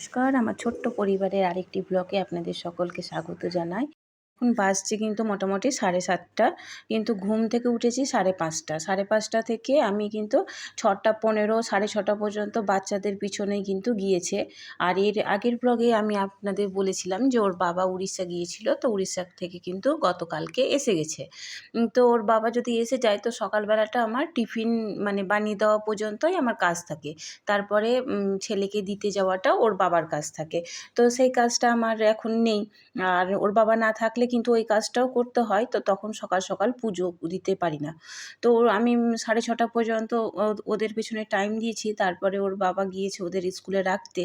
নমস্কার। আমার ছোট্ট পরিবারের আরেকটি ব্লগে আপনাদের সকলকে স্বাগত জানাই। এখন বাজছে কিন্তু মোটামুটি সাড়ে সাতটা। কিন্তু ঘুম থেকে উঠেছি সাড়ে পাঁচটা। সাড়ে পাঁচটা থেকে আমি কিন্তু ছটা পনেরো, সাড়ে ছটা পর্যন্ত বাচ্চাদের পিছনেই কিন্তু গিয়েছে। আর এর আগের ব্লগে আমি আপনাদের বলেছিলাম যে ওর বাবা উড়িষ্যা গিয়েছিল, তো উড়িষ্যা থেকে কিন্তু গতকালকে এসে গেছে। তো ওর বাবা যদি এসে যায়, তো সকালবেলাটা আমার টিফিন মানে বানিয়ে দেওয়া পর্যন্তই আমার কাজ থাকে। তারপরে ছেলেকে দিতে যাওয়াটা ওর বাবার কাজ থাকে। তো সেই কাজটা আমার এখন নেই। আর ওর বাবা না থাকলে কিন্তু ওই কাজটাও করতে হয়, তো তখন সকাল সকাল পুজো দিতে পারি না। তো আমি সাড়ে ছটা পর্যন্ত ওদের পেছনে টাইম দিয়েছি, তারপরে ওর বাবা গিয়েছে ওদের স্কুলে রাখতে।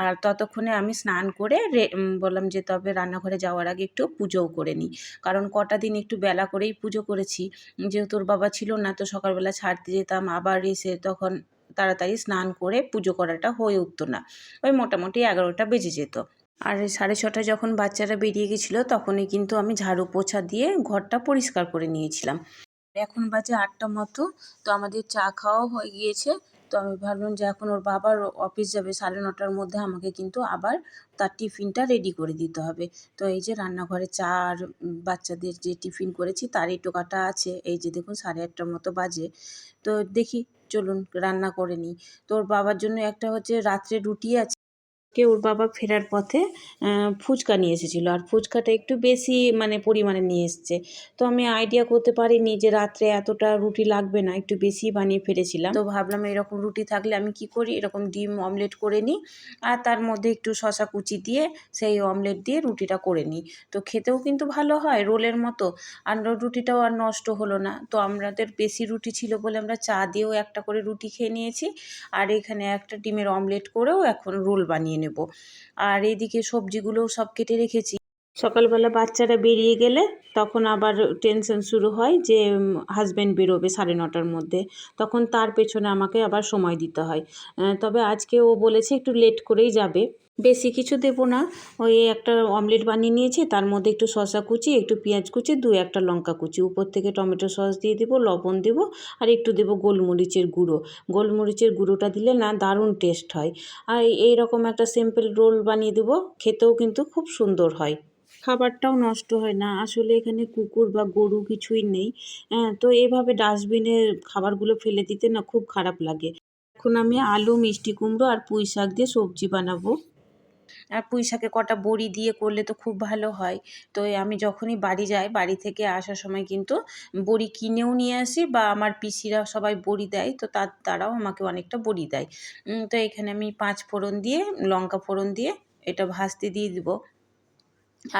আর ততক্ষণে আমি স্নান করে বললাম যে তবে রান্নাঘরে যাওয়ার আগে একটু পুজোও করে নিই। কারণ কটা দিন একটু বেলা করেই পুজো করেছি। যেহেতু ওর বাবা ছিল না, তো সকালবেলা ছাড়তে যেতাম, আবার এসে তখন তাড়াতাড়ি স্নান করে পুজো করাটা হয়ে উঠতো না। ওই মোটামুটি এগারোটা বেজে যেত। আর সাড়ে ছটায় যখন বাচ্চারা বেরিয়ে গেছিল, তখনই কিন্তু আমি ঝাড়ু পোছা দিয়ে ঘরটা পরিষ্কার করে নিয়েছিলাম। এখন বাজে আটটা মতো, তো আমাদের চা খাওয়াও হয়ে গিয়েছে। তো আমি ভাবলাম যে এখন ওর বাবার অফিস যাবে, সাড়ে নটার মধ্যে আমাকে কিন্তু আবার তার টিফিনটা রেডি করে দিতে হবে। তো এই যে রান্নাঘরে চা আর বাচ্চাদের যে টিফিন করেছি, তারই টোকাটা আছে। এই যে দেখুন সাড়ে আটটার মতো বাজে। তো দেখি, চলুন রান্না করে নিই। তো ওর বাবার জন্য একটা হচ্ছে রাত্রে রুটি আছে কে ওর বাবা ফেরার পথে ফুচকা নিয়ে এসেছিল। আর ফুচকাটা একটু বেশি মানে পরিমাণে নিয়ে এসছে। তো আমি আইডিয়া করতে পারিনি যে রাত্রে এতটা রুটি লাগবে না, একটু বেশি বানিয়ে ফেলেছিলাম। তো ভাবলাম এরকম রুটি থাকলে আমি কি করি? এরকম ডিম অমলেট করে নিই আর তার মধ্যে একটু শশা কুচি দিয়ে সেই অমলেট দিয়ে রুটিটা করে নিই। তো খেতেও কিন্তু ভালো হয়, রোলের মতো। আর রুটিটাও আর নষ্ট হলো না। তো আমাদের বেশি রুটি ছিল বলে আমরা চা দিয়েও একটা করে রুটি খেয়ে নিয়েছি। আর এখানে একটা ডিমের অমলেট করেও এখন রোল বানিয়ে নেব। আর এদিকে সবজিগুলো সব কেটে রেখেছি। সকালবেলা বাচ্চারা বেরিয়ে গেলে তখন আবার টেনশন শুরু হয় যে হাজব্যান্ড বেরোবে সাড়ে নটার মধ্যে। তখন তার পেছনে আমাকে আবার সময় দিতে হয়। তবে আজকে ও বলেছে একটু লেট করেই যাবে। বেশি কিছু দেবো না। ওই একটা অমলেট বানিয়ে নিয়েছি, তার মধ্যে একটু শসা কুচি, একটু পেঁয়াজ কুচি, দু একটা লঙ্কা কুচি। উপর থেকে টমেটো সস দিয়ে দেবো, লবণ দেবো, আর একটু দেবো গোলমরিচের গুঁড়ো। গোলমরিচের গুঁড়োটা দিলে না দারুণ টেস্ট হয়। আর এই রকম একটা সিম্পল রোল বানিয়ে দেবো, খেতেও কিন্তু খুব সুন্দর হয়। খাবারটাও নষ্ট হয় না। আসলে এখানে কুকুর বা গরু কিছুই নেই। হ্যাঁ তো এভাবে ডাস্টবিনে খাবারগুলো ফেলে দিতে না খুব খারাপ লাগে। এখন আমি আলু, মিষ্টি কুমড়ো আর পুঁই শাক দিয়ে সবজি বানাবো। আর পুঁই শাকে কটা বড়ি দিয়ে করলে তো খুব ভালো হয়। তো আমি যখনই বাড়ি যাই, বাড়ি থেকে আসার সময় কিন্তু বড়ি কিনেও নিয়ে আসি বা আমার পিসিরা সবাই বড়ি দেয়, তো তার, তারাও আমাকে অনেকটা বড়ি দেয়। তো এখানে আমি পাঁচ ফোড়ন দিয়ে, লঙ্কা ফোড়ন দিয়ে এটা ভাজতে দিয়ে দিব।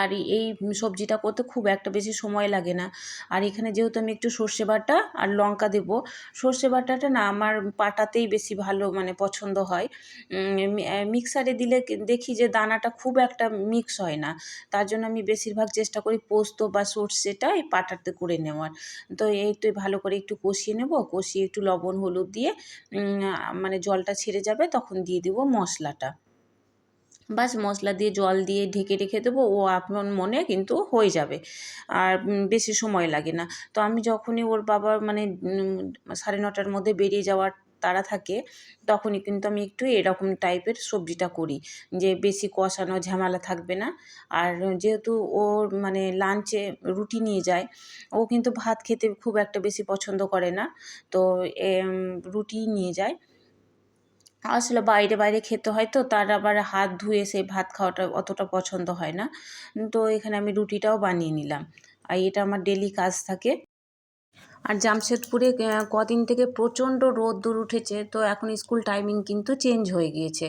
আর এই সবজিটা করতে খুব একটা বেশি সময় লাগে না। আর এখানে যেহেতু আমি একটু সর্ষে বাটা আর লঙ্কা দেব, সর্ষে বাটাটা না আমার পাটাতেই বেশি ভালো মানে পছন্দ হয়। মিক্সারে দিলে দেখি যে দানাটা খুব একটা মিক্স হয় না। তার জন্য আমি বেশিরভাগ চেষ্টা করি পোস্ত বা সর্ষেটা এই পাটাতে করে নেওয়ার। তো এই তো ভালো করে একটু কষিয়ে নেব, কষিয়ে একটু লবণ, হলুদ দিয়ে মানে জলটা ছেড়ে যাবে তখন দিয়ে দেবো মশলাটা। বাস মশলা দিয়ে জল দিয়ে ঢেকে রেখে দেবো, ও আপন মনে কিন্তু হয়ে যাবে। আর বেশি সময় লাগে না। তো আমি যখনই ওর বাবা মানে সাড়ে নটার মধ্যে বেরিয়ে যাওয়ার তাড়া থাকে, তখনই কিন্তু আমি একটু এরকম টাইপের সবজিটা করি যে বেশি কষানো ঝামেলা থাকবে না। আর যেহেতু ওর মানে লাঞ্চে রুটি নিয়ে যায়, ও কিন্তু ভাত খেতে খুব একটা বেশি পছন্দ করে না। তো রুটি নিয়ে যায়। আসলে বাইরে বাইরে খেতে হয় তো, তার আবার হাত ধুয়ে সেই ভাত খাওয়াটা অতটা পছন্দ হয় না। তো এখানে আমি রুটিটাও বানিয়ে নিলাম। আর এটা আমার ডেলি কাজ থাকে। আর জামশেদপুরে কদিন থেকে প্রচণ্ড দূর উঠেছে, তো এখন স্কুল টাইমিং কিন্তু চেঞ্জ হয়ে গিয়েছে।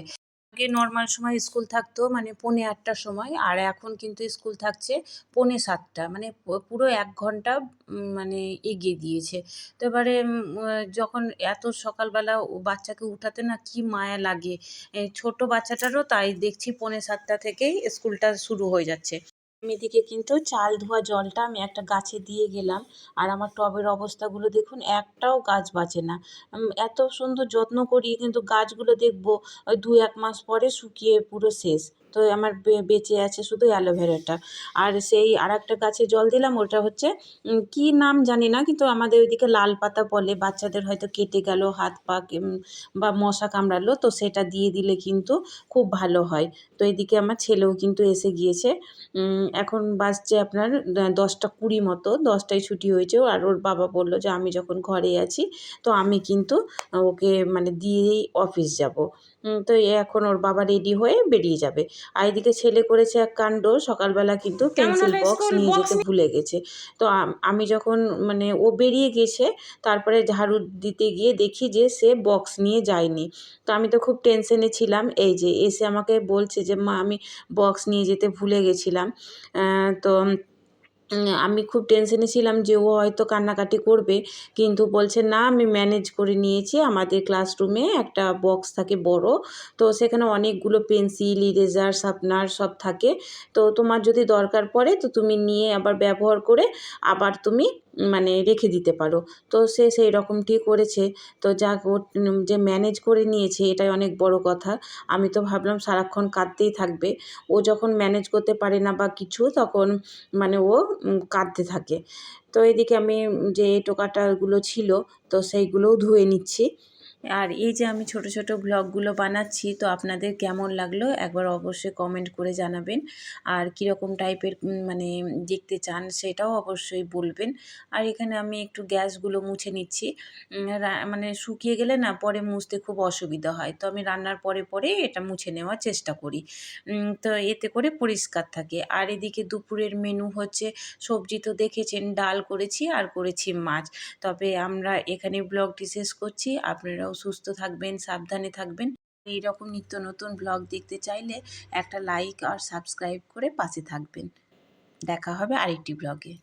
আগে নর্মাল সময় স্কুল থাকতো মানে পৌনে আটটার সময়, আর এখন কিন্তু স্কুল থাকছে পৌনে সাতটা মানে পুরো এক ঘণ্টা মানে এগিয়ে দিয়েছে। তো এবারে যখন এত সকালবেলা বাচ্চাকে উঠাতে না কি মায়া লাগে ছোট বাচ্চাটারও তাই দেখছি পৌনে সাতটা থেকেই স্কুলটা শুরু হয়ে যাচ্ছে। আমি কিন্তু চাল ধোয়া জলটা আমি একটা গাছে দিয়ে গেলাম। আর আমার টবের অবস্থাগুলো দেখুন, একটাও গাছ বাঁচে না। এত সুন্দর যত্ন করি কিন্তু গাছগুলো দেখব দু এক মাস পরে শুকিয়ে পুরো শেষ। তো আমার বেঁচে আছে শুধু অ্যালোভেরাটা। আর সেই আর একটা গাছে জল দিলাম, ওটা হচ্ছে কি নাম জানি না, কিন্তু আমাদের ওইদিকে লাল পাতা বলে, বাচ্চাদের হয়তো কেটে গেল, হাত পা বা মশা কামড়ালো, তো সেটা দিয়ে দিলে কিন্তু খুব ভালো হয়। তো এদিকে আমার ছেলেও কিন্তু এসে গিয়েছে। এখন বাজছে আপনার দশটা কুড়ি মতো, দশটায় ছুটি হয়েছে, আর ওর বাবা বলল যে আমি যখন ঘরে আছি, তো আমি কিন্তু ওকে মানে দিয়েই অফিস যাব। তো এখন ওর বাবা রেডি হয়ে বেরিয়ে যাবে। আর এদিকে ছেলে করেছে এক কাণ্ড সকালবেলা কিন্তু পেন্সিল বক্স নিয়ে যেতে ভুলে গেছে। তো আমি যখন মানে ও বেরিয়ে গেছে তারপরে ঝাড়ু দিতে গিয়ে দেখি যে সে বক্স নিয়ে যায়নি। তো আমি তো খুব টেনশনে ছিলাম এই যে এসে আমাকে বলছে যে মা আমি বক্স নিয়ে যেতে ভুলে গেছিলাম। তো আমি খুব টেনশনে ছিলাম যে ও হয়তো কান্নাকাটি করবে। কিন্তু বলছে, না, আমি ম্যানেজ করে নিয়েছি। আমাদের ক্লাসরুমে একটা বক্স থাকে বড়। তো সেখানে অনেকগুলো পেন্সিল ইরেজার শার্পনার সব থাকে। তো তোমার যদি দরকার পড়ে, তো তুমি নিয়ে আবার ব্যবহার করে আবার তুমি মানে রেখে দিতে পারো। তো সে সেই রকমটি করেছে। তো যা যে ম্যানেজ করে নিয়েছে এটাই অনেক বড় কথা। আমি তো ভাবলাম সারাক্ষণ কাঁদতেই থাকবে। ও যখন ম্যানেজ করতে পারে না বা কিছু, তখন মানে ও কাঁদতে থাকে। তো এদিকে আমি যে টোকাটাগুলো ছিল, তো সেইগুলোও ধুয়ে নিচ্ছি। আর এই যে আমি ছোট ছোট ব্লগগুলো বানাচ্ছি, তো আপনাদের কেমন লাগল একবার অবশ্যই কমেন্ট করে জানাবেন। আর কীরকম টাইপের মানে দেখতে চান সেটাও অবশ্যই বলবেন। আর এখানে আমি একটু গ্যাসগুলো মুছে নিচ্ছি। মানে শুকিয়ে গেলে না পরে মুছতে খুব অসুবিধা হয়। তো আমি রান্নার পরে পরে এটা মুছে নেওয়ার চেষ্টা করি। তো এতে করে পরিষ্কার থাকে। আর এদিকে দুপুরের মেনু হচ্ছে সবজি তো দেখেছেন, ডাল করেছি আর করেছি মাছ। তবে আমরা এখানে ব্লগটি শেষ করছি। আপনারাও সুস্থ থাকবেন, সাবধানে থাকবেন। এই রকম নিত্য নতুন ব্লগ দেখতে চাইলে একটা লাইক আর সাবস্ক্রাইব করে পাশে থাকবেন। দেখা হবে আরেকটি ব্লগে